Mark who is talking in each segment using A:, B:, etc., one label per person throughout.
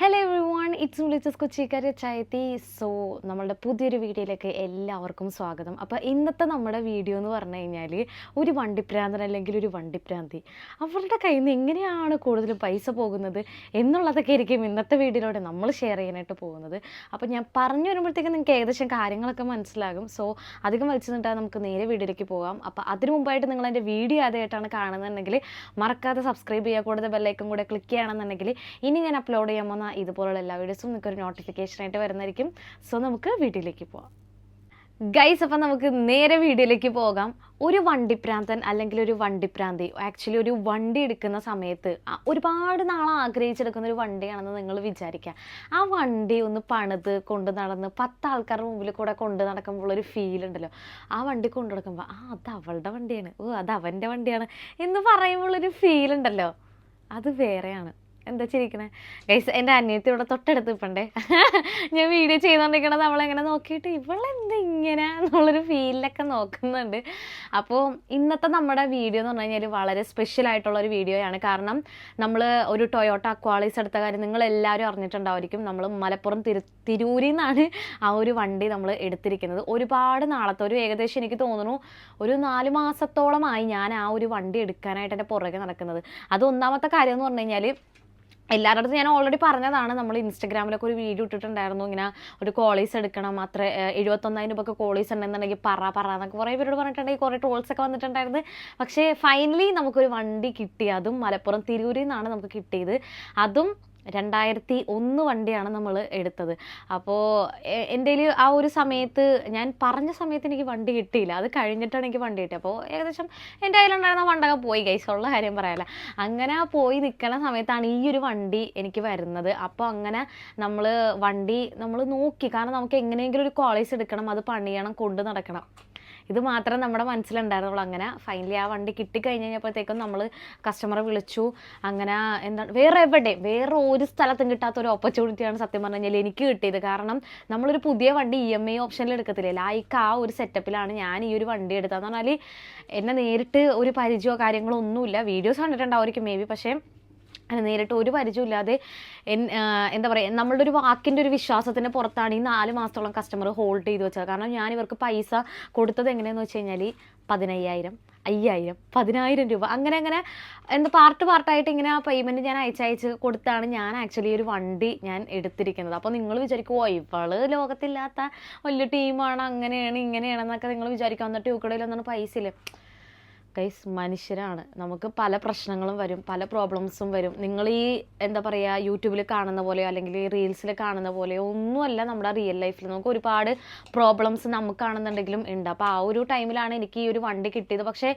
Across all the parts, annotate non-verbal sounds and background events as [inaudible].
A: Hello everyone. It's വിളിച്ചസ് കൊച്ചിക്കാരി ചായത്തി സോ നമ്മളുടെ പുതിയൊരു വീഡിയോയിലേക്ക് എല്ലാവർക്കും സ്വാഗതം. അപ്പോൾ ഇന്നത്തെ നമ്മുടെ വീഡിയോ എന്ന് പറഞ്ഞു കഴിഞ്ഞാൽ ഒരു വണ്ടിപ്രാന്തൻ അല്ലെങ്കിൽ ഒരു വണ്ടിപ്രാന്തി അവരുടെ കയ്യിൽ നിന്ന് എങ്ങനെയാണ് കൂടുതൽ പൈസ പോകുന്നത് എന്നുള്ളതൊക്കെ ആയിരിക്കും ഇന്നത്തെ വീഡിയോയിലൂടെ നമ്മൾ ഷെയർ ചെയ്യാനായിട്ട് പോകുന്നത്. അപ്പോൾ ഞാൻ പറഞ്ഞു വരുമ്പോഴത്തേക്കും നിങ്ങൾക്ക് ഏകദേശം കാര്യങ്ങളൊക്കെ മനസ്സിലാകും. സോ അധികം വലിച്ചു നമുക്ക് നേരെ വീഡിയോയിലേക്ക് പോകാം. അപ്പോൾ അതിനു മുമ്പായിട്ട് നിങ്ങൾ എന്റെ വീഡിയോ ആദ്യമായിട്ടാണ് കാണുന്നുണ്ടെങ്കിൽ മറക്കാതെ സബ്സ്ക്രൈബ് ചെയ്യുക. കൂടുതൽ ബെല്ലൈക്കും കൂടെ ക്ലിക്ക് ചെയ്യണമെന്നുണ്ടെങ്കിൽ ഇനി ഞാൻ അപ്ലോഡ് ചെയ്യാൻ പോകുന്ന ഇതുപോലുള്ള എല്ലാ വീഡിയോസും നിങ്ങൾക്ക് ഒരു നോട്ടിഫിക്കേഷൻ ആയിട്ട് വരുന്നതായിരിക്കും. സോ നമുക്ക് വീഡിയോയിലേക്ക് പോവാം. ഗൈസ് അപ്പം നമുക്ക് നേരെ വീഡിയോയിലേക്ക് പോകാം. ഒരു വണ്ടിപ്രാന്തൻ അല്ലെങ്കിൽ ഒരു വണ്ടിപ്രാന്തി ആക്ച്വലി ഒരു വണ്ടി എടുക്കുന്ന സമയത്ത് ഒരുപാട് നാൾ ആഗ്രഹിച്ചെടുക്കുന്ന ഒരു വണ്ടിയാണെന്ന് നിങ്ങൾ വിചാരിക്കുക ആ വണ്ടി ഒന്ന് പണിത് കൊണ്ട് നടന്ന് പത്ത് ആൾക്കാരുടെ മുമ്പിൽ കൂടെ കൊണ്ട് നടക്കുമ്പോൾ ഒരു ഫീൽ ഉണ്ടല്ലോ. ആ വണ്ടി കൊണ്ടു നടക്കുമ്പോൾ ആ അത് അവളുടെ വണ്ടിയാണ്. ഓ അത് അവന്റെ വണ്ടിയാണ്. എന്ന് പറയുമ്പോൾ ഒരു ഫീൽ ഉണ്ടല്ലോ. അത് വേറെയാണ്. എന്താ ചിരിക്കണേ? ഗൈസ് എന്റെ അനിയത്തി ഇവിടെ തൊട്ടടുത്ത് ഇപ്പണ്ടേ. ഞാൻ വീഡിയോ ചെയ്തുകൊണ്ടിരിക്കണത് അവളെങ്ങനെ നോക്കിയിട്ട് ഇവളെന്താ ഇങ്ങനെ എന്നുള്ളൊരു ഫീലിലൊക്കെ നോക്കുന്നുണ്ട്. അപ്പോൾ ഇന്നത്തെ നമ്മുടെ വീഡിയോ എന്ന് പറഞ്ഞു കഴിഞ്ഞാൽ വളരെ സ്പെഷ്യൽ ആയിട്ടുള്ള ഒരു വീഡിയോയാണ് കാരണം നമ്മൾ ഒരു ടൊയോട്ട അക്വാളീസ് എടുത്ത കാര്യം നിങ്ങൾ എല്ലാവരും അറിഞ്ഞിട്ടുണ്ടായിരിക്കും നമ്മൾ മലപ്പുറം തിരു തിരൂരിൽ നിന്നാണ് ആ ഒരു വണ്ടി നമ്മൾ എടുത്തിരിക്കുന്നത്. ഒരുപാട് നാളത്തെ ഒരു ഏകദേശം എനിക്ക് തോന്നുന്നു ഒരു നാല് മാസത്തോളമായി ഞാൻ ആ ഒരു വണ്ടി എടുക്കാനായിട്ട് എന്റെ പുറകെ നടക്കുന്നത്. അത് ഒന്നാമത്തെ കാര്യം എന്ന് പറഞ്ഞു കഴിഞ്ഞാൽ എല്ലാവരുടെ അടുത്ത് ഞാൻ ഓൾറെഡി പറഞ്ഞതാണ്. നമ്മൾ ഇൻസ്റ്റഗ്രാമിലൊക്കെ ഒരു വീഡിയോ ഇട്ടിട്ടുണ്ടായിരുന്നു. ഇങ്ങനെ ഒരു കോളേജ് എടുക്കണം അത്ര എഴുപത്തൊന്നായിരം ഒക്കെ കോളേജ് ഉണ്ടെന്നുണ്ടെങ്കിൽ പറ പറ എന്നൊക്കെ കുറേ പേരോട് പറഞ്ഞിട്ടുണ്ടെങ്കിൽ കുറേ ട്രോൾസ് ഒക്കെ വന്നിട്ടുണ്ടായിരുന്നു. പക്ഷേ ഫൈനലി നമുക്കൊരു വണ്ടി കിട്ടി. അതും മലപ്പുറം തിരൂരിൽ നിന്നാണ് നമുക്ക് കിട്ടിയത്. അതും രണ്ടായിരത്തി ഒന്ന് വണ്ടിയാണ് നമ്മൾ എടുത്തത്. അപ്പോൾ എന്റെ ആ ഒരു സമയത്ത് ഞാൻ പറഞ്ഞ സമയത്ത് എനിക്ക് വണ്ടി കിട്ടിയില്ല. അത് കഴിഞ്ഞിട്ടാണ് എനിക്ക് വണ്ടി കിട്ടിയത്. അപ്പോൾ ഏകദേശം എന്റെ കയ്യിലുണ്ടായിരുന്ന വണ്ടൊക്കെ പോയി ഗൈസ് ഉള്ള കാര്യം പറയാല്ല അങ്ങനെ പോയി നിൽക്കുന്ന സമയത്താണ് ഈ ഒരു വണ്ടി എനിക്ക് വരുന്നത്. അപ്പോൾ അങ്ങനെ നമ്മൾ വണ്ടി നമ്മൾ നോക്കി. കാരണം നമുക്ക് എങ്ങനെയെങ്കിലും ഒരു കോളേജ് എടുക്കണം. അത് പണിയണം കൊണ്ട് നടക്കണം. ഇത് മാത്രം നമ്മുടെ മനസ്സിലുണ്ടായിരുന്നുള്ളൂ. അങ്ങനെ ഫൈനലി ആ വണ്ടി കിട്ടിക്കഴിഞ്ഞ് കഴിഞ്ഞപ്പോഴത്തേക്കും നമ്മൾ കസ്റ്റമറെ വിളിച്ചു. അങ്ങനെ എന്താണ് വേറെ എവിടെ വേറെ ഒരു സ്ഥലത്തും കിട്ടാത്ത ഒരു ഓപ്പർച്യൂണിറ്റിയാണ് സത്യം പറഞ്ഞു കഴിഞ്ഞാൽ എനിക്ക് കിട്ടിയത്. കാരണം നമ്മളൊരു പുതിയ വണ്ടി ഇ എം ഐ ഓപ്ഷനിൽ എടുക്കത്തില്ലേ? ലൈക്ക് ആ ഒരു സെറ്റപ്പിലാണ് ഞാൻ ഈ ഒരു വണ്ടി എടുത്തതെന്ന് പറഞ്ഞാൽ എന്നെ നേരിട്ട് ഒരു പരിചയമോ കാര്യങ്ങളോ ഒന്നുമില്ല. വീഡിയോസ് കണ്ടിട്ടുണ്ടാവുമായിരിക്കും മേ ബി പക്ഷേ നേരിട്ട് ഒരു പരിചയമില്ലാതെ എന്താ പറയുക നമ്മളുടെ ഒരു വാക്കിന്റെ ഒരു വിശ്വാസത്തിന് പുറത്താണ് ഈ നാല് മാസത്തോളം കസ്റ്റമർ ഹോൾഡ് ചെയ്ത് വെച്ചത്. കാരണം ഞാൻ ഇവർക്ക് പൈസ കൊടുത്തത് എങ്ങനെയാണെന്ന് വെച്ച് കഴിഞ്ഞാൽ പതിനയ്യായിരം അയ്യായിരം പതിനായിരം രൂപ. അങ്ങനെ അങ്ങനെ എന്താ പാർട്ട് പാർട്ടായിട്ട് ഇങ്ങനെ ആ പേയ്മെന്റ് ഞാൻ അയച്ചയച്ച് കൊടുത്താണ് ഞാൻ ആക്ച്വലി ഒരു വണ്ടി ഞാൻ എടുത്തിരിക്കുന്നത്. അപ്പോൾ നിങ്ങൾ വിചാരിക്കും ഓ ഇവൾ ലോകത്തില്ലാത്ത വലിയ ടീമാണ് അങ്ങനെയാണ് ഇങ്ങനെയാണെന്നൊക്കെ നിങ്ങൾ വിചാരിക്കും. എന്നിട്ട് ഇവക്കടയിൽ ഒന്നും പൈസ ഗൈസ് മനുഷ്യരാണ്. നമുക്ക് പല പ്രശ്നങ്ങളും വരും പല പ്രോബ്ലംസും വരും. നിങ്ങൾ ഈ എന്താ പറയുക യൂട്യൂബിൽ കാണുന്ന പോലെയോ അല്ലെങ്കിൽ റീൽസിൽ കാണുന്ന പോലെയോ ഒന്നുമല്ല നമ്മുടെ റിയൽ ലൈഫിൽ നമുക്ക് ഒരുപാട് പ്രോബ്ലംസ് നമുക്കാണെന്നുണ്ടെങ്കിലും ഉണ്ട്. അപ്പോൾ ആ ഒരു ടൈമിലാണ് എനിക്ക് ഈ ഒരു വണ്ടി കിട്ടിയത്. പക്ഷേ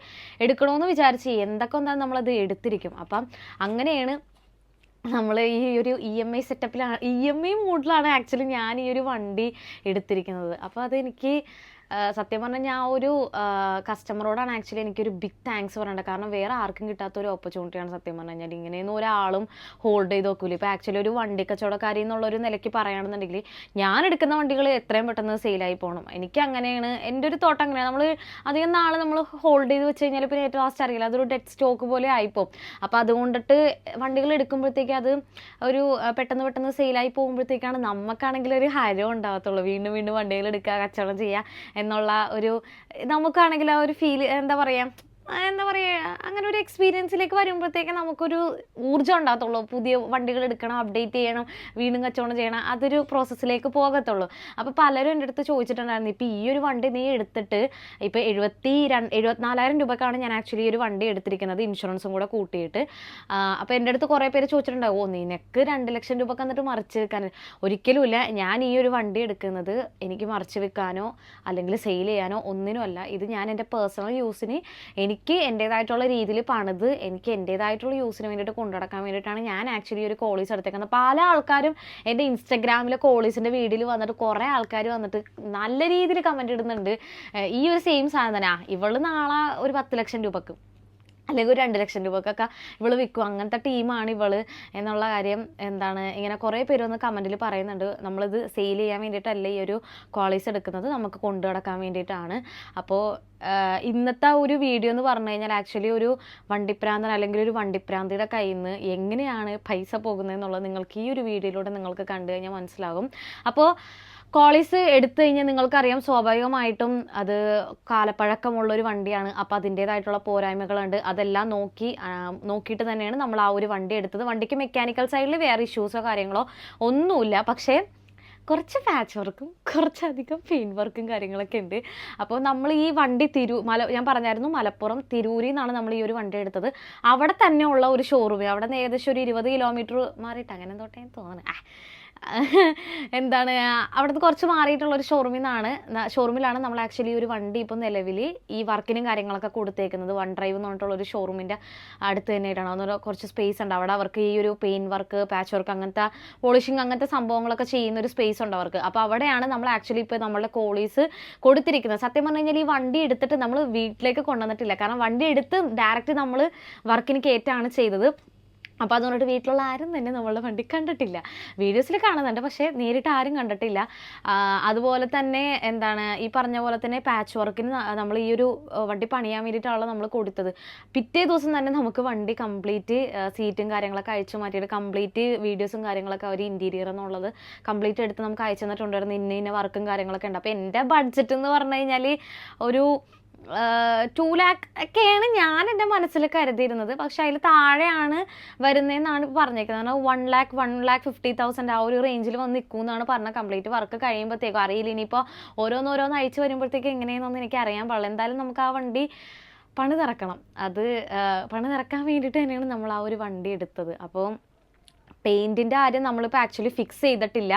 A: എടുക്കണമെന്ന് വിചാരിച്ച് എന്തൊക്കെ ഒന്നാണ് നമ്മളത് എടുത്തിരിക്കും. അപ്പം അങ്ങനെയാണ് നമ്മൾ ഈ ഒരു ഇ എം ഐ സെറ്റപ്പിലാണ് ഇ എം ഐ മൂഡിലാണ് ആക്ച്വലി ഞാൻ ഈ ഒരു വണ്ടി എടുത്തിരിക്കുന്നത്. അപ്പോൾ അതെനിക്ക് സത്യം പറഞ്ഞാൽ ഞാൻ ഒരു കസ്റ്റമറോടാണ് ആക്ച്വലി എനിക്കൊരു ബിഗ് താങ്ക്സ് പറയേണ്ടത് കാരണം വേറെ ആർക്കും കിട്ടാത്ത ഒരു ഓപ്പർച്യൂണിറ്റിയാണ് സത്യം പറഞ്ഞു കഴിഞ്ഞാൽ ഇങ്ങനെയൊന്നും ഒരാളും ഹോൾഡ് ചെയ്ത് നോക്കൂല ഇപ്പോൾ ആക്ച്വലി ഒരു വണ്ടി കച്ചവടക്കാരി എന്നുള്ള ഒരു നിലയ്ക്ക് പറയുകയാണെന്നുണ്ടെങ്കിൽ ഞാൻ എടുക്കുന്ന വണ്ടികൾ എത്രയും പെട്ടെന്ന് സെയിലായി പോകണം എനിക്ക് അങ്ങനെയാണ് എന്റെ ഒരു തോട്ടം അങ്ങനെയാണ്. നമ്മൾ അധികം നാൾ നമ്മൾ ഹോൾഡ് ചെയ്ത് വെച്ച് കഴിഞ്ഞാൽ പിന്നെ ഏറ്റവും ലാസ്റ്റ് അറിയില്ല. അതൊരു ഡെഡ് സ്റ്റോക്ക് പോലെ ആയിപ്പോവും. അപ്പോൾ അതുകൊണ്ടിട്ട് വണ്ടികൾ എടുക്കുമ്പോഴത്തേക്ക് അത് ഒരു പെട്ടെന്ന് പെട്ടെന്ന് സെയിലായി പോകുമ്പോഴത്തേക്കാണ് നമുക്കാണെങ്കിൽ ഒരു ഹരം ഉണ്ടാകത്തുള്ളൂ വീണ്ടും വീണ്ടും വണ്ടികൾ എടുക്കുക കച്ചവടം ചെയ്യുക എന്നുള്ള ഒരു നമുക്കാണെങ്കിൽ ആ ഒരു ഫീൽ എന്താ പറയുക എന്താ പറയുക അങ്ങനെ ഒരു എക്സ്പീരിയൻസിലേക്ക് വരുമ്പോഴത്തേക്ക് നമുക്കൊരു ഊർജം ഉണ്ടാകത്തുള്ളൂ. പുതിയ വണ്ടികൾ എടുക്കണം അപ്ഡേറ്റ് ചെയ്യണം വീണ്ടും കച്ചവടം ചെയ്യണം അതൊരു പ്രോസസ്സിലേക്ക് പോകത്തുള്ളൂ. അപ്പോൾ പലരും എന്റെ അടുത്ത് ചോദിച്ചിട്ടുണ്ടായിരുന്നു ഇപ്പോൾ ഈ ഒരു വണ്ടി നീ എടുത്തിട്ട് ഇപ്പോൾ എഴുപത്തി രണ്ട് എഴുപത്തിനാലായിരം രൂപക്കാണ് ഞാൻ ആക്ച്വലി ഒരു വണ്ടി എടുത്തിരിക്കുന്നത് ഇൻഷുറൻസും കൂടെ കൂട്ടിയിട്ട്. അപ്പോൾ എന്റെ അടുത്ത് കുറേ പേര് ചോദിച്ചിട്ടുണ്ടാവും ഓ നിനക്ക് രണ്ട് ലക്ഷം രൂപ എന്നിട്ട് മറിച്ച് വെക്കാൻ. ഒരിക്കലുമില്ല ഞാൻ ഈ ഒരു വണ്ടി എടുക്കുന്നത് എനിക്ക് മറിച്ച് വെക്കാനോ അല്ലെങ്കിൽ സെയിൽ ചെയ്യാനോ ഒന്നിനുമല്ല ഇത് ഞാൻ എന്റെ പേഴ്സണൽ യൂസിന് എനിക്ക് എന്റേതായിട്ടുള്ള രീതിയിൽ പണിത് എനിക്ക് എന്റേതായിട്ടുള്ള യൂസിന് വേണ്ടിയിട്ട് കൊണ്ടുനടക്കാൻ വേണ്ടിയിട്ടാണ് ഞാൻ ആക്ച്വലി ഒരു കോളേജ് എടുത്തേക്കുന്നത്. പല ആൾക്കാരും എന്റെ ഇൻസ്റ്റഗ്രാമിലെ കോളേജിന്റെ വീഡിയോയിൽ വന്നിട്ട് കുറേ ആൾക്കാർ വന്നിട്ട് നല്ല രീതിയിൽ കമന്റ് ഇടുന്നുണ്ട്. ഈ ഒരു സെയിം സാധനം ഇവൾ നാളെ ഒരു പത്ത് ലക്ഷം രൂപക്ക്. അല്ലെങ്കിൽ ഒരു രണ്ട് ലക്ഷം രൂപക്കൊക്കെ ഇവൾ വിൽക്കും. അങ്ങനത്തെ ടീമാണ് ഇവൾ എന്നുള്ള കാര്യം എന്താണ് ഇങ്ങനെ കുറേ പേര് വന്ന് കമന്റിൽ പറയുന്നുണ്ട്. നമ്മളിത് സെയിൽ ചെയ്യാൻ വേണ്ടിയിട്ടല്ല ഈ ഒരു കോളേജ് എടുക്കുന്നത് നമുക്ക് കൊണ്ടു നടക്കാൻ വേണ്ടിയിട്ടാണ്. അപ്പോൾ ഇന്നത്തെ ഒരു വീഡിയോ എന്ന് പറഞ്ഞു കഴിഞ്ഞാൽ ആക്ച്വലി ഒരു വണ്ടിപ്രാന്തൻ അല്ലെങ്കിൽ ഒരു വണ്ടിപ്രാന്തിയുടെ കയ്യിൽ നിന്ന് എങ്ങനെയാണ് പൈസ പോകുന്നതെന്നുള്ളത് നിങ്ങൾക്ക് ഈ ഒരു വീഡിയോയിലൂടെ നിങ്ങൾക്ക് കണ്ടു കഴിഞ്ഞാൽ മനസ്സിലാകും. അപ്പോൾ കോളീസ് എടുത്തു കഴിഞ്ഞാൽ നിങ്ങൾക്കറിയാം സ്വാഭാവികമായിട്ടും അത് കാലപ്പഴക്കമുള്ള ഒരു വണ്ടിയാണ്. അപ്പോൾ അതിന്റേതായിട്ടുള്ള പോരായ്മകളുണ്ട്. അതെല്ലാം നോക്കി നോക്കിയിട്ട് തന്നെയാണ് നമ്മൾ ആ ഒരു വണ്ടി എടുത്തത്. വണ്ടിക്ക് മെക്കാനിക്കൽ സൈഡിൽ വേറെ ഇഷ്യൂസോ കാര്യങ്ങളോ ഒന്നുമില്ല. പക്ഷേ കുറച്ച് പാച്ച് വർക്കും കുറച്ചധികം പെയിന്റ് വർക്കും കാര്യങ്ങളൊക്കെ ഉണ്ട്. അപ്പോൾ നമ്മൾ ഈ വണ്ടി തിരു മല ഞാൻ പറഞ്ഞായിരുന്നു മലപ്പുറം തിരൂരിൽ നിന്നാണ് നമ്മൾ ഈ ഒരു വണ്ടി എടുത്തത്. അവിടെ തന്നെ ഉള്ള ഒരു ഷോറൂം അവിടെ നിന്ന് ഏകദേശം ഒരു ഇരുപത് കിലോമീറ്റർ മാറിയിട്ട് അങ്ങനെ തൊട്ടേ തോന്നുന്നു. എന്താണ് അവിടുന്ന് കുറച്ച് മാറിയിട്ടുള്ള ഒരു ഷോറൂമിൽ നിന്നാണ് ഷോറൂമിലാണ് നമ്മൾ ആക്ച്വലി ഒരു വണ്ടി ഇപ്പം നിലവിൽ ഈ വർക്കിനും കാര്യങ്ങളൊക്കെ കൊടുത്തേക്കുന്നത്. വൺ ഡ്രൈവ് എന്ന് പറഞ്ഞിട്ടുള്ള ഒരു ഷോറൂമിന്റെ അടുത്ത് തന്നെയായിട്ടാണ്. അതൊരു കുറച്ച് സ്പേസ് ഉണ്ട്. അവിടെ അവർക്ക് ഈ ഒരു പെയിൻ വർക്ക് പാച്ച് വർക്ക് അങ്ങനത്തെ പോളിഷിങ് അങ്ങനത്തെ സംഭവങ്ങളൊക്കെ ചെയ്യുന്ന ഒരു സ്പേസ് ഉണ്ട് അവർക്ക്. അപ്പോൾ അവിടെയാണ് നമ്മൾ ആക്ച്വലി ഇപ്പോൾ നമ്മളുടെ കോളീസ് കൊടുത്തിരിക്കുന്നത്. സത്യം പറഞ്ഞു കഴിഞ്ഞാൽ ഈ വണ്ടി എടുത്തിട്ട് നമ്മൾ വീട്ടിലേക്ക് കൊണ്ടുവന്നിട്ടില്ല. കാരണം വണ്ടി എടുത്ത് ഡയറക്റ്റ് നമ്മൾ വർക്കിന് കയറ്റാണ് ചെയ്തത്. അപ്പോൾ അതുകൊണ്ടിട്ട് വീട്ടിലുള്ള ആരും തന്നെ നമ്മളുടെ വണ്ടി കണ്ടിട്ടില്ല. വീഡിയോസിൽ കാണുന്നുണ്ട് പക്ഷേ നേരിട്ട് ആരും കണ്ടിട്ടില്ല. അതുപോലെ തന്നെ എന്താണ് ഈ പറഞ്ഞ പോലെ തന്നെ പാച്ച് വർക്കിന് നമ്മൾ ഈ ഒരു വണ്ടി പണിയാൻ വേണ്ടിയിട്ടാണല്ലോ നമ്മൾ കൊടുത്തത്. പിറ്റേ ദിവസം തന്നെ നമുക്ക് വണ്ടി കംപ്ലീറ്റ് സീറ്റും കാര്യങ്ങളൊക്കെ അയച്ചു മാറ്റിയിട്ട് കംപ്ലീറ്റ് വീഡിയോസും കാര്യങ്ങളൊക്കെ അവർ ഇന്റീരിയർ എന്നുള്ളത് കംപ്ലീറ്റ് എടുത്ത് നമുക്ക് അയച്ചു തന്നിട്ടുണ്ടായിരുന്നു. ഇന്ന ഇന്ന വർക്കും കാര്യങ്ങളൊക്കെ ഉണ്ട്. അപ്പോൾ എന്റെ ബഡ്ജറ്റ് എന്ന് പറഞ്ഞു കഴിഞ്ഞാൽ ഒരു ടു ലാക്ക് ഒക്കെയാണ് ഞാൻ എന്റെ മനസ്സിൽ കരുതിയിരുന്നത്. പക്ഷെ അതിൽ താഴെയാണ് വരുന്നതെന്നാണ് പറഞ്ഞേക്കുന്നത്. കാരണം one lakh one lakh fifty thousand ആ ഒരു റേഞ്ചിൽ വന്ന് നിൽക്കും എന്നാണ് പറഞ്ഞ കംപ്ലീറ്റ് വർക്ക് കഴിയുമ്പോഴത്തേക്കും അറിയില്ല ഇനിയിപ്പോൾ ഓരോന്നോരോന്ന് അയച്ചു വരുമ്പോഴത്തേക്ക് എങ്ങനെയെന്നൊന്നും എനിക്ക് അറിയാൻ പാടില്ല. എന്തായാലും നമുക്ക് ആ വണ്ടി പണി തിറക്കണം അത് ആ, പണി തിറക്കാൻ വേണ്ടിയിട്ട് തന്നെയാണ് നമ്മൾ ആ ഒരു വണ്ടി എടുത്തത്. അപ്പോൾ പെയിന്റിന്റെ കാര്യം നമ്മളിപ്പോൾ ആക്ച്വലി ഫിക്സ് ചെയ്തിട്ടില്ല.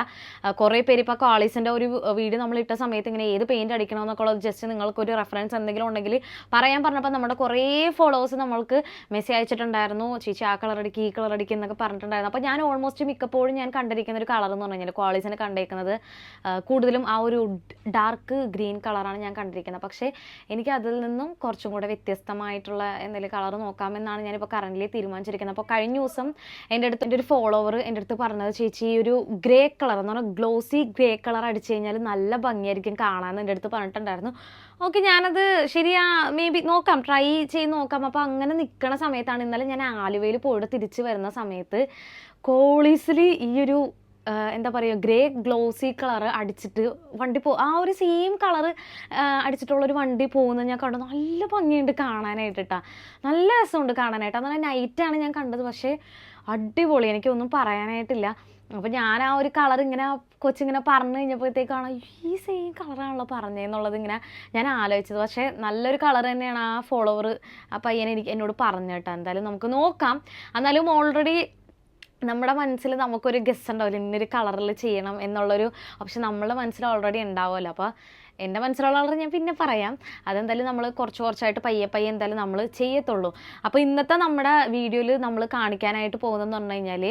A: കുറേ പേര് ഇപ്പോൾ കോളേജിന്റെ ഒരു വീഡിയോ നമ്മൾ ഇട്ട സമയത്ത് ഇങ്ങനെ ഏത് പെയിന്റ് അടിക്കണമെന്നൊക്കെ ഉള്ളത് ജസ്റ്റ് നിങ്ങൾക്കൊരു റെഫറൻസ് എന്തെങ്കിലും ഉണ്ടെങ്കിൽ പറയാൻ പറഞ്ഞപ്പോൾ നമ്മുടെ കുറേ ഫോളോവേഴ്സ് നമ്മൾക്ക് മെസ്സേജ് അയച്ചിട്ടുണ്ടായിരുന്നു. ചേച്ചി ആ കളർ അടിക്കുക ഈ കളർ അടിക്കുക എന്നൊക്കെ പറഞ്ഞിട്ടുണ്ടായിരുന്നു. അപ്പോൾ ഞാൻ ഓൾമോസ്റ്റ് മിക്കപ്പോഴും ഞാൻ കണ്ടിരിക്കുന്ന ഒരു കളർ എന്ന് പറഞ്ഞു കഴിഞ്ഞാൽ കോളേജിന് കണ്ടേക്കുന്നത് കൂടുതലും ആ ഒരു ഡാർക്ക് ഗ്രീൻ കളറാണ് ഞാൻ കണ്ടിരിക്കുന്നത്. പക്ഷേ എനിക്ക് അതിൽ നിന്നും കുറച്ചും കൂടെ വ്യത്യസ്തമായിട്ടുള്ള എന്തെങ്കിലും കളർ നോക്കാമെന്നാണ് ഞാനിപ്പോൾ കറന്റ് തീരുമാനിച്ചിരിക്കുന്നത്. അപ്പോൾ കഴിഞ്ഞ ദിവസം എന്റെ അടുത്ത് എന്റെ ഒരു ഫോളോവർ എന്റെ അടുത്ത് പറഞ്ഞത് ചേച്ചി ഈ ഒരു ഗ്രേ കളർ എന്ന് പറഞ്ഞാൽ ഗ്ലോസി ഗ്രേ കളർ അടിച്ചു കഴിഞ്ഞാൽ നല്ല ഭംഗിയായിരിക്കും കാണാമെന്ന് എന്റെ അടുത്ത് പറഞ്ഞിട്ടുണ്ടായിരുന്നു. ഓക്കെ ഞാനത് ശരിയാ മേ ബി നോക്കാം ട്രൈ ചെയ്ത് നോക്കാം. അപ്പോൾ അങ്ങനെ നിൽക്കണ സമയത്താണ് ഇന്നലെ ഞാൻ ആലുവയിൽ പോയിട്ട് തിരിച്ച് വരുന്ന സമയത്ത് കോളീസിൽ ഈ ഒരു എന്താ പറയുക ഗ്രേ ഗ്ലോസി കളർ അടിച്ചിട്ട് വണ്ടി പോ ആ ഒരു സെയിം കളർ അടിച്ചിട്ടുള്ള ഒരു വണ്ടി പോകുന്നത് ഞാൻ കണ്ടു. നല്ല ഭംഗിയുണ്ട് കാണാനായിട്ട് ട്ടാ നല്ല രസമുണ്ട് കാണാനായിട്ട്. അന്നേരം നൈറ്റാണ് ഞാൻ കണ്ടത്. പക്ഷേ അടിപൊളി. എനിക്കൊന്നും പറയാനായിട്ടില്ല. അപ്പോൾ ഞാൻ ആ ഒരു കളർ ഇങ്ങനെ കൊച്ചിങ്ങനെ പറഞ്ഞു കഴിഞ്ഞപ്പോഴത്തേക്കാണ് ഈ സെയിം കളറാണല്ലോ പറഞ്ഞതെന്നുള്ളത് ഇങ്ങനെ ഞാൻ ആലോചിച്ചത്. പക്ഷേ നല്ലൊരു കളർ തന്നെയാണ് ആ ഫോളോവർ ആ പയ്യനെ എനിക്ക് എന്നോട് പറഞ്ഞു കേട്ടോ. എന്തായാലും നമുക്ക് നോക്കാം. എന്നാലും ഓൾറെഡി നമ്മുടെ മനസ്സിൽ നമുക്കൊരു ഗസ് ഉണ്ടാവില്ല? ഇന്നൊരു കളറിൽ ചെയ്യണം എന്നുള്ളൊരു പക്ഷെ നമ്മുടെ മനസ്സിൽ ഓൾറെഡി ഉണ്ടാവുമല്ലോ. അപ്പോൾ എന്റെ മനസ്സിലുള്ള കളർ ഞാൻ പിന്നെ പറയാം. അതെന്തായാലും നമ്മൾ കുറച്ച് കുറച്ചായിട്ട് പയ്യെ പയ്യെ എന്തായാലും നമ്മൾ ചെയ്യത്തുള്ളൂ. അപ്പോൾ ഇന്നത്തെ നമ്മുടെ വീഡിയോയിൽ നമ്മൾ കാണിക്കാനായിട്ട് പോകുന്നതെന്ന് പറഞ്ഞു കഴിഞ്ഞാൽ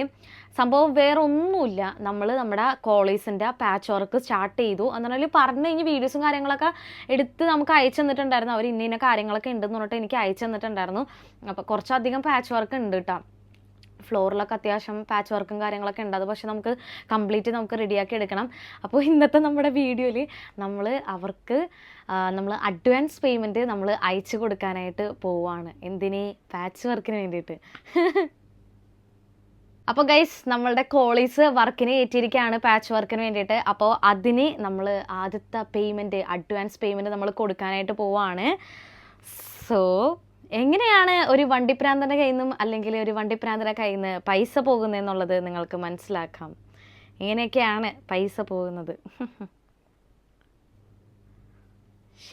A: സംഭവം വേറെ ഒന്നുമില്ല നമ്മൾ നമ്മുടെ കോളേജിന്റെ പാച്ച് വർക്ക് സ്റ്റാർട്ട് ചെയ്തു. എന്നാൽ പറഞ്ഞു കഴിഞ്ഞ് വീഡിയോസും കാര്യങ്ങളൊക്കെ എടുത്ത് നമുക്ക് അയച്ചു തന്നിട്ടുണ്ടായിരുന്നു. അവർ ഇന്ന ഇന്ന കാര്യങ്ങളൊക്കെ ഉണ്ടെന്ന് പറഞ്ഞിട്ട് എനിക്ക് അയച്ചു തന്നിട്ടുണ്ടായിരുന്നു. അപ്പോൾ കുറച്ചധികം പാച്ച് വർക്ക് ഉണ്ട് കേട്ടോ ഫ്ലോറിലൊക്കെ അത്യാവശ്യം പാച്ച് വർക്കും കാര്യങ്ങളൊക്കെ ഉണ്ട്. അത് പക്ഷേ നമുക്ക് കംപ്ലീറ്റ് നമുക്ക് റെഡിയാക്കി എടുക്കണം. അപ്പോൾ ഇന്നത്തെ നമ്മുടെ വീഡിയോയിൽ നമ്മൾ അവർക്ക് നമ്മൾ അഡ്വാൻസ് പേയ്മെന്റ് നമ്മൾ അയച്ചു കൊടുക്കാനായിട്ട് പോവുകയാണ് എന്തിനീ? പാച്ച് വർക്കിന് വേണ്ടിയിട്ട്. [laughs] അപ്പോൾ ഗൈസ് നമ്മളുടെ കോളീസ് വർക്കിന് ഏറ്റിരിക്കുകയാണ് പാച്ച് വർക്കിന് വേണ്ടിയിട്ട്. അപ്പോൾ അതിന് നമ്മൾ ആദ്യത്തെ പേയ്മെന്റ് അഡ്വാൻസ് പേയ്മെന്റ് നമ്മൾ കൊടുക്കാനായിട്ട് പോവുകയാണ് സോ എങ്ങനെയാണ് ഒരു വണ്ടിപ്രാന്തന്റെ കയ്യിൽ നിന്നും അല്ലെങ്കിൽ ഒരു വണ്ടിപ്രാന്തന്റെ കയ്യിൽ നിന്ന് പൈസ പോകുന്നതെന്നുള്ളത് നിങ്ങൾക്ക് മനസ്സിലാക്കാം. ഇങ്ങനെയൊക്കെയാണ് പൈസ പോകുന്നത്.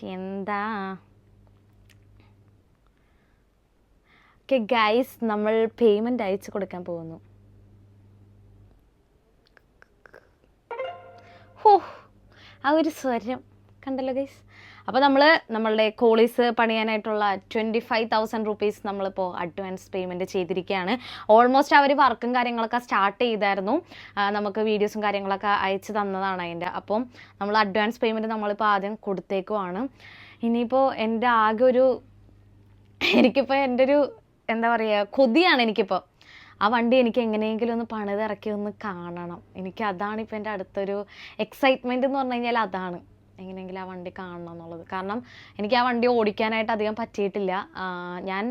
A: എന്താ? ഓക്കെ ഗൈസ് നമ്മൾ പേയ്മെന്റ് അയച്ചു കൊടുക്കാൻ പോകുന്നു. ഹോ ആ ഒരു സ്വരം. കണ്ടല്ലോ ഗൈസ് അപ്പോൾ നമ്മൾ നമ്മളുടെ കോളീസ് പണിയാനായിട്ടുള്ള ട്വന്റി ഫൈവ് തൗസൻഡ് റുപ്പീസ് നമ്മളിപ്പോൾ അഡ്വാൻസ് പേയ്മെന്റ് ചെയ്തിരിക്കുകയാണ്. ഓൾമോസ്റ്റ് അവർ വർക്കും കാര്യങ്ങളൊക്കെ സ്റ്റാർട്ട് ചെയ്തായിരുന്നു. നമുക്ക് വീഡിയോസും കാര്യങ്ങളൊക്കെ അയച്ചു തന്നതാണ് അതിന്റെ അപ്പം നമ്മൾ അഡ്വാൻസ് പേയ്മെന്റ് നമ്മളിപ്പോൾ ആദ്യം കൊടുത്തേക്കുവാണ്. ഇനിയിപ്പോൾ എന്റെ ആകെ ഒരു എനിക്കിപ്പോൾ എന്റെ ഒരു എന്താ പറയുക കൊതിയാണ് എനിക്കിപ്പോൾ ആ വണ്ടി എനിക്ക് എങ്ങനെയെങ്കിലും ഒന്ന് പണിതിറക്കി ഒന്ന് കാണണം. എനിക്ക് അതാണ് ഇപ്പോൾ എന്റെ അടുത്തൊരു എക്സൈറ്റ്മെന്റ് എന്ന് പറഞ്ഞു കഴിഞ്ഞാൽ അതാണ്. എങ്ങനെയെങ്കിലും ആ വണ്ടി കാണണം എന്നുള്ളത്. കാരണം എനിക്ക് ആ വണ്ടി ഓടിക്കാനായിട്ട് അധികം പറ്റിയിട്ടില്ല. ഞാൻ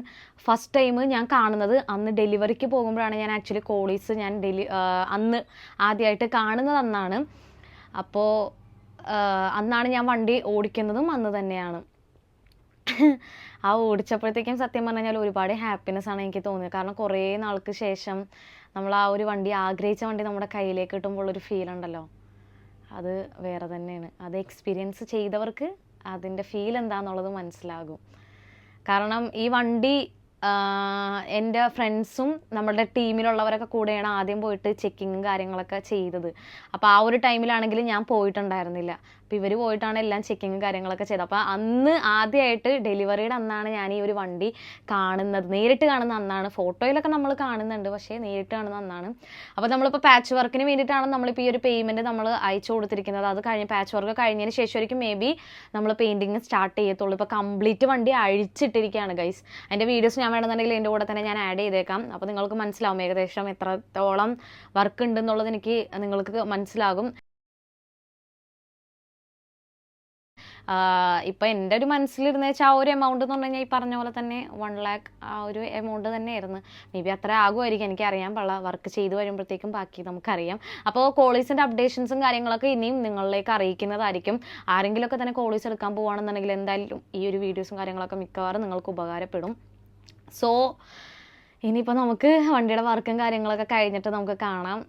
A: ഫസ്റ്റ് ടൈം ഞാൻ കാണുന്നത് അന്ന് ഡെലിവറിക്ക് പോകുമ്പോഴാണ് ഞാൻ ആക്ച്വലി കോളീസ് ഞാൻ ഡെലി അന്ന് ആദ്യമായിട്ട് കാണുന്നത് അന്നാണ്. അപ്പോൾ അന്നാണ് ഞാൻ വണ്ടി ഓടിക്കുന്നതും അന്ന് തന്നെയാണ്. ആ ഓടിച്ചപ്പോഴത്തേക്കും സത്യം പറഞ്ഞു കഴിഞ്ഞാൽ ഒരുപാട് ഹാപ്പിനെസ് ആണ് എനിക്ക് തോന്നിയത്. കാരണം കുറേ നാൾക്ക് ശേഷം നമ്മൾ ആ ഒരു വണ്ടി ആഗ്രഹിച്ച വണ്ടി നമ്മുടെ കയ്യിലേക്ക് കിട്ടുമ്പോൾ ഉള്ളൊരു ഫീൽ ഉണ്ടല്ലോ. അത് വേറെ തന്നെയാണ്. അത് എക്സ്പീരിയൻസ് ചെയ്തവർക്ക് അതിന്റെ ഫീൽ എന്താണെന്നുള്ളത് മനസ്സിലാകും. കാരണം ഈ വണ്ടി എന്റെ ഫ്രണ്ട്സും നമ്മുടെ ടീമിലുള്ളവരൊക്കെ കൂടെയാണ് ആദ്യം പോയിട്ട് ചെക്കിങ്ങും കാര്യങ്ങളൊക്കെ ചെയ്തത്. അപ്പോൾ ആ ഒരു ടൈമിലാണെങ്കിലും ഞാൻ പോയിട്ടുണ്ടായിരുന്നില്ല. അപ്പോൾ ഇവർ പോയിട്ടാണ് എല്ലാം ചെക്കിങ്ങും കാര്യങ്ങളൊക്കെ ചെയ്തത്. അപ്പോൾ അന്ന് ആദ്യമായിട്ട് ഡെലിവറിയുടെ അന്നാണ് ഞാൻ ഈ ഒരു വണ്ടി കാണുന്നത്. നേരിട്ട് കാണുന്ന അന്നാണ്. ഫോട്ടോയിലൊക്കെ നമ്മൾ കാണുന്നുണ്ട്. പക്ഷേ നേരിട്ട് കാണുന്ന അന്നാണ്. അപ്പോൾ നമ്മളിപ്പോൾ പാച്ച് വർക്കിന് വേണ്ടിയിട്ടാണ് നമ്മളിപ്പോൾ ഈ ഒരു പേയ്മെന്റ് നമ്മൾ അയച്ചു കൊടുത്തിരിക്കുന്നത്. അത് കഴിഞ്ഞ് പാച്ച് വർക്ക് കഴിഞ്ഞതിന് ശേഷമായിരിക്കും മേ ബി നമ്മൾ പെയിന്റിങ് സ്റ്റാർട്ട് ചെയ്യത്തുള്ളൂ. ഇപ്പോൾ കംപ്ലീറ്റ് വണ്ടി അഴിച്ചിട്ടിരിക്കുകയാണ് ഗൈസ് അതിന്റെ വീഡിയോസ് ഞാൻ വേണമെന്നുണ്ടെങ്കിൽ എന്റെ കൂടെ തന്നെ ഞാൻ ആഡ് ചെയ്തേക്കാം. അപ്പോൾ നിങ്ങൾക്ക് മനസ്സിലാവും ഏകദേശം എത്രത്തോളം വർക്ക് ഉണ്ടെന്നുള്ളത് എനിക്ക് നിങ്ങൾക്ക് മനസ്സിലാകും. ഇപ്പം എന്റെ ഒരു മനസ്സിലിരുന്ന വെച്ചാൽ ആ ഒരു എമൗണ്ട് എന്ന് പറഞ്ഞു കഴിഞ്ഞാൽ ഈ പറഞ്ഞ പോലെ തന്നെ വൺ ലാക്ക് ആ ഒരു എമൗണ്ട് തന്നെയായിരുന്നു. മേ ബി അത്ര ആകുമായിരിക്കും എനിക്ക് അറിയാൻ പാടില്ല. വർക്ക് ചെയ്തു വരുമ്പോഴത്തേക്കും ബാക്കി നമുക്കറിയാം. അപ്പോൾ കോളേജിന്റെ അപ്ഡേഷൻസും കാര്യങ്ങളൊക്കെ ഇനിയും നിങ്ങളിലേക്ക് അറിയിക്കുന്നതായിരിക്കും. ആരെങ്കിലുമൊക്കെ തന്നെ കോളേജ് എടുക്കാൻ പോവുകയാണെന്നുണ്ടെങ്കിൽ എന്തായാലും ഈ ഒരു വീഡിയോസും കാര്യങ്ങളൊക്കെ മിക്കവാറും നിങ്ങൾക്ക് ഉപകാരപ്പെടും. സോ ഇനിയിപ്പോൾ നമുക്ക് വണ്ടിയുടെ വർക്കും കാര്യങ്ങളൊക്കെ കഴിഞ്ഞിട്ട് നമുക്ക് കാണാം.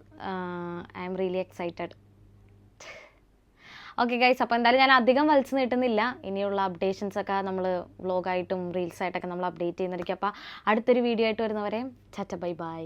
A: I'm really excited okay guys അപ്പോൾ എന്തായാലും ഞാൻ അധികം വലിച്ചു നീട്ടുന്നില്ല. ഇനിയുള്ള അപ്ഡേഷൻസ് ഒക്കെ നമ്മൾ വ്ളോഗായിട്ടും റീൽസായിട്ടൊക്കെ നമ്മൾ അപ്ഡേറ്റ് ചെയ്യുന്നതായിരിക്കും. അപ്പോൾ അടുത്തൊരു വീഡിയോ ആയിട്ട് വരുന്നവരെ ചച്ച ബൈ ബൈ